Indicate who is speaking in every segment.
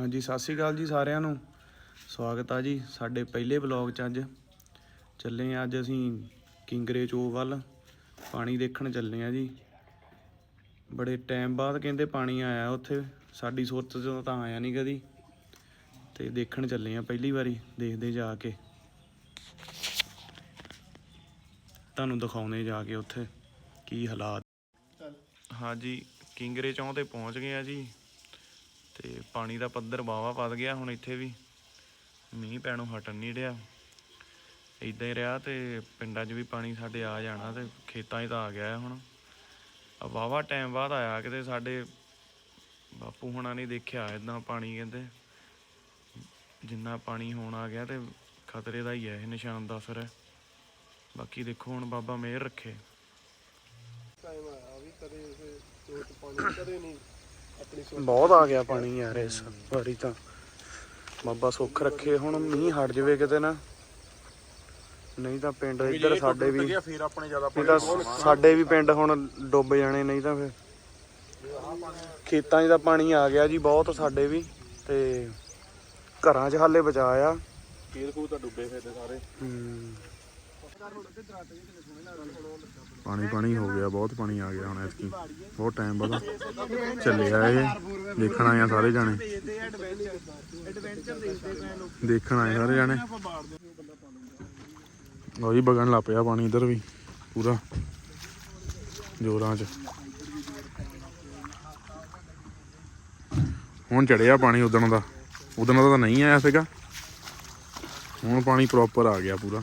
Speaker 1: ਹਾਂਜੀ, ਸਤਿ ਸ਼੍ਰੀ ਅਕਾਲ ਜੀ ਸਾਰਿਆਂ ਨੂੰ। ਸਵਾਗਤ ਆ ਜੀ ਸਾਡੇ ਪਹਿਲੇ ਵਲੌਗ 'ਚ ਅੱਜ। ਚੱਲੇ ਆ ਅੱਜ ਅਸੀਂ ਕਿੰਗਰੇ ਚੋ ਵੱਲ। ਪਾਣੀ ਦੇਖਣ ਚੱਲੇ ਆ ਜੀ। ਬੜੇ ਟਾਈਮ ਬਾਅਦ ਕਹਿੰਦੇ ਪਾਣੀ ਆਇਆ ਉੱਥੇ। ਸਾਡੀ ਸੁਰਤ 'ਚ ਤਾਂ ਆਇਆ ਨਹੀਂ ਕਦੀ। ਤੇ ਦੇਖਣ ਚੱਲੇ ਆ ਪਹਿਲੀ ਵਾਰੀ, ਦੇਖਦੇ ਜਾ ਕੇ। ਤੁਹਾਨੂੰ ਦਿਖਾਉਣੇ ਜਾ ਕੇ ਉੱਥੇ ਕੀ ਹਾਲਾਤ। ਹਾਂਜੀ, ਕਿੰਗਰੇ ਚੌਂ ਤੇ ਪਹੁੰਚ ਗਏ ਆ ਜੀ। ਤੇ ਪਾਣੀ ਦਾ ਪੱਧਰ ਵਾਹਵਾ ਵੱਧ ਗਿਆ, ਹੁਣ ਇੱਥੇ ਵੀ ਮੀਂਹ ਪੈਣੋਂ ਹਟਣ ਨਹੀਂ ਰਿਹਾ ਇਦਾਂ ਹੀ ਰਿਹਾ ਤੇ ਪਿੰਡਾਂ 'ਚ ਵੀ ਪਾਣੀ ਸਾਡੇ ਆ ਜਾਣਾ ਤੇ ਖੇਤਾਂ 'ਚ ਤਾਂ ਆ ਗਿਆ ਹੁਣ। ਵਾਹਵਾ ਟਾਈਮ ਬਾਅਦ ਆਇਆ ਕਿਤੇ ਸਾਡੇ ਬਾਪੂ ਹੁਣਾਂ ਨੇ ਦੇਖਿਆ ਇਦਾਂ ਪਾਣੀ ਕਹਿੰਦੇ। ਜਿੰਨਾ ਪਾਣੀ ਹੋਣ ਆ ਗਿਆ ਤੇ ਖਤਰੇ ਦਾ ਹੀ ਹੈ ਇਹ ਨਿਸ਼ਾਨ ਦਾ ਅਸਰ ਹੈ ਬਾਕੀ ਦੇਖੋ ਹੁਣ ਬਾਬਾ ਮਿਹਰ ਰੱਖੇ।
Speaker 2: ਟਾਈਮ ਆਇਆ ਵੀ ਕਦੇ ਚੋਟ ਪਾਣੀ ਕਦੇ ਨਹੀਂ।
Speaker 1: ਬਹੁਤ ਆ ਗਿਆ ਪਾਣੀ ਯਾਰ ਇਸ ਵਾਰੀ ਤਾਂ। ਬਾਬਾ ਸੁੱਖ ਰੱਖੇ ਹੁਣ ਮੀਂਹ ਹਟ ਜਾਵੇ ਕਿਤੇ ਨਾ। ਨਹੀਂ ਤਾਂ ਪਿੰਡ ਇੱਧਰ ਸਾਡੇ ਵੀ
Speaker 2: ਫਿਰ ਆਪਣੇ ਜ਼ਿਆਦਾ
Speaker 1: ਨਹੀਂ ਤਾਂ ਸਾਡੇ ਵੀ ਪਿੰਡ ਹੁਣ ਡੁੱਬ ਜਾਣੇ ਨਹੀਂ ਤਾਂ ਫਿਰ। ਖੇਤਾਂ 'ਚ ਤਾਂ ਪਾਣੀ ਆ ਗਿਆ ਜੀ ਬਹੁਤ ਸਾਡੇ ਵੀ। ਤੇ ਘਰਾਂ 'ਚ ਹਾਲੇ ਬਚਾ ਆ।
Speaker 2: ਖੇਤ ਖੂਤ ਤਾਂ ਡੁੱਬੇ ਫਿਰਦੇ ਸਾਰੇ।
Speaker 1: ਹੂੰ। ਪਾਣੀ ਪਾਣੀ ਹੋ ਗਿਆ, ਬਹੁਤ ਪਾਣੀ ਆ ਗਿਆ ਹੁਣ ਐਤਕੀ। ਬਹੁਤ ਟਾਈਮ ਬਾਅਦ ਚੱਲਿਆ ਇਹ। ਦੇਖਣ ਆਏ ਆ ਸਾਰੇ ਜਾਣੇ। ਦੇਖਣ ਆਏ ਸਾਰੇ ਜਾਣੇ। ਲਓ ਜੀ ਵਗਣ ਲੱਗ ਪਿਆ ਪਾਣੀ ਇਧਰ ਵੀ, ਪੂਰਾ। ਜੋਰਾਂ 'ਚ। ਹੁਣ ਚੜਿਆ ਪਾਣੀ ਉਦਣ ਦਾ। ਉਦਣ ਦਾ ਤਾਂ ਨਹੀਂ ਆਇਆ ਸੀਗਾ। ਹੁਣ ਪਾਣੀ ਪ੍ਰੋਪਰ ਆ ਗਿਆ ਪੂਰਾ।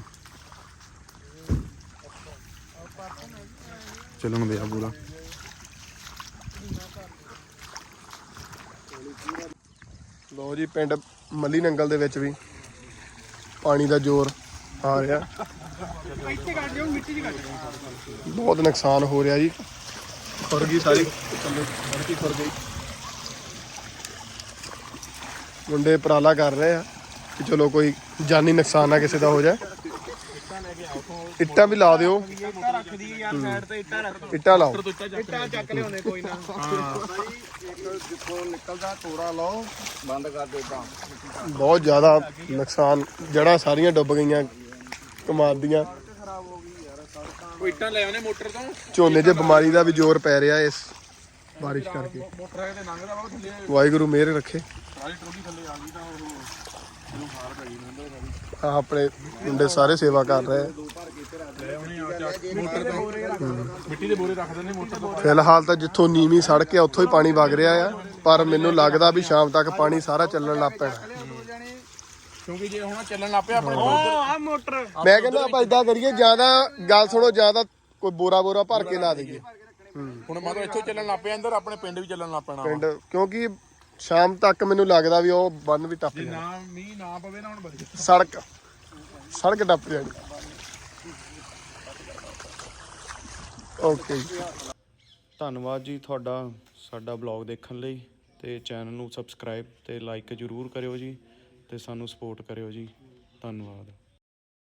Speaker 1: ਚੱਲਣ ਦੇ ਪੂਰਾ।
Speaker 2: ਲੋ ਜੀ, ਪਿੰਡ ਮੱਲੀ ਨੰਗਲ ਦੇ ਵਿੱਚ ਵੀ ਪਾਣੀ ਦਾ ਜ਼ੋਰ ਆ ਰਿਹਾ। ਬਹੁਤ ਨੁਕਸਾਨ ਹੋ ਰਿਹਾ ਜੀ। ਖੁਰ ਗਈ ਸਾਰੀ। ਥੱਲੇ ਖੁਰ ਗਈ ਮੁੰਡੇ ਉਪਰਾਲਾ ਕਰ ਰਹੇ ਆ ਕਿ ਚਲੋ ਕੋਈ ਜਾਨੀ ਨੁਕਸਾਨ ਨਾ ਕਿਸੇ ਦਾ ਹੋ ਜਾਏ। ਇੱਟਾਂ ਵੀ ਲਾ ਦਿਓ।
Speaker 3: ਇੱਟਾਂ ਰੱਖਦੀ ਯਾਰ ਸਾਈਡ ਤੇ ਇੱਟਾਂ ਰੱਖ
Speaker 2: ਇੱਟਾਂ ਲਾਓ।
Speaker 3: ਇੱਟਾਂ ਚੱਕ ਲਿਆਉਂਦੇ ਕੋਈ ਨਾ।
Speaker 2: ਜਿੱਥੋਂ ਨਿਕਲਦਾ ਤੋੜਾ ਲਾਓ ਬੰਦ ਕਰ ਦਿਓ ਤਾਂ ਬਹੁਤ ਜ਼ਿਆਦਾ ਨੁਕਸਾਨ ਜੜਾਂ ਸਾਰੀਆਂ ਡੁੱਬ ਗਈਆਂ ਕਮਾਦ ਦੀਆਂ।
Speaker 3: ਕੋਈ ਇੱਟਾਂ ਲੈ ਆਉਨੇ ਮੋਟਰ ਤੋਂ?
Speaker 2: ਝੋਨੇ 'ਚ ਬਿਮਾਰੀ ਦਾ ਵੀ ਜ਼ੋਰ ਪੈ ਰਿਹਾ ਇਸ ਬਾਰਿਸ਼ ਕਰਕੇ। ਵਾਹਿਗੁਰੂ ਮਿਹਰ ਰੱਖੇ।
Speaker 3: ਸਾਰੀ ਟੋਲੀ ਥੱਲੇ ਆ ਗਈ ਤਾਂ ਉਹ
Speaker 2: ਆ ਆਪਣੇ ਮੁੰਡੇ ਸਾਰੇ ਸੇਵਾ ਕਰ ਰਹੇ ਆ।
Speaker 3: ਮੋਟਰ ਤੋਂ ਮਿੱਟੀ ਦੇ ਬੋਰੇ ਰੱਖ ਦਿੰਦੇ ਮੋਟਰ ਤੋਂ
Speaker 2: ਫਿਲਹਾਲ ਤਾਂ ਜਿੱਥੋਂ ਨੀਵੀਂ ਸੜਕ ਹੈ ਉੱਥੋਂ ਹੀ ਪਾਣੀ ਵਗ ਰਿਹਾ ਆ ਪਰ ਮੈਨੂੰ ਲੱਗਦਾ ਵੀ ਸ਼ਾਮ ਤੱਕ ਪਾਣੀ ਸਾਰਾ ਚੱਲਣ ਲੱਗ ਪੈਣਾ।
Speaker 3: ਕਿਉਂਕਿ ਜੇ ਹੁਣ ਚੱਲਣ ਲੱਗ ਪਿਆ ਆਪਣੇ ਆ ਮੋਟਰ।
Speaker 2: ਮੈਂ ਕਹਿੰਦਾ ਆਪਾਂ ਇਦਾਂ ਕਰੀਏ ਜ਼ਿਆਦਾ ਗੱਲ ਸੁਣੋ ਜ਼ਿਆਦਾ ਕੋਈ ਬੋਰਾ ਬੋਰਾ ਭਰ ਕੇ ਲਾ ਦਈਏ।
Speaker 3: ਹੁਣ ਮਤਲਬ ਇੱਥੋਂ ਚੱਲਣ ਲੱਗ ਪਿਆ ਅੰਦਰ ਆਪਣੇ ਪਿੰਡ ਵੀ ਚੱਲਣ ਲੱਗ ਪੈਣਾ
Speaker 2: ਪਿੰਡ ਕਿਉਂਕਿ ਸ਼ਾਮ ਤੱਕ ਮੈਨੂੰ ਲੱਗਦਾ ਵੀ ਉਹ ਬੰਨ ਵੀ ਟੱਪ ਜਾਣਾ।
Speaker 3: ਨਾ ਮੀਂਹ ਨਾ ਪਵੇ ਨਾ ਹੁਣ ਬਸ
Speaker 2: ਸੜਕ ਸੜਕ ਟੱਪ ਜਾਣੀ। ਓਕੇ
Speaker 1: ਧੰਨਵਾਦ ਜੀ ਤੁਹਾਡਾ ਸਾਡਾ ਬਲੌਗ ਦੇਖਣ ਲਈ ਤੇ ਚੈਨਲ ਨੂੰ ਸਬਸਕ੍ਰਾਈਬ ਤੇ ਲਾਈਕ ਜਰੂਰ ਕਰਿਓ ਜੀ ਤੇ ਸਾਨੂੰ ਸਪੋਰਟ ਕਰਿਓ ਜੀ। ਧੰਨਵਾਦ।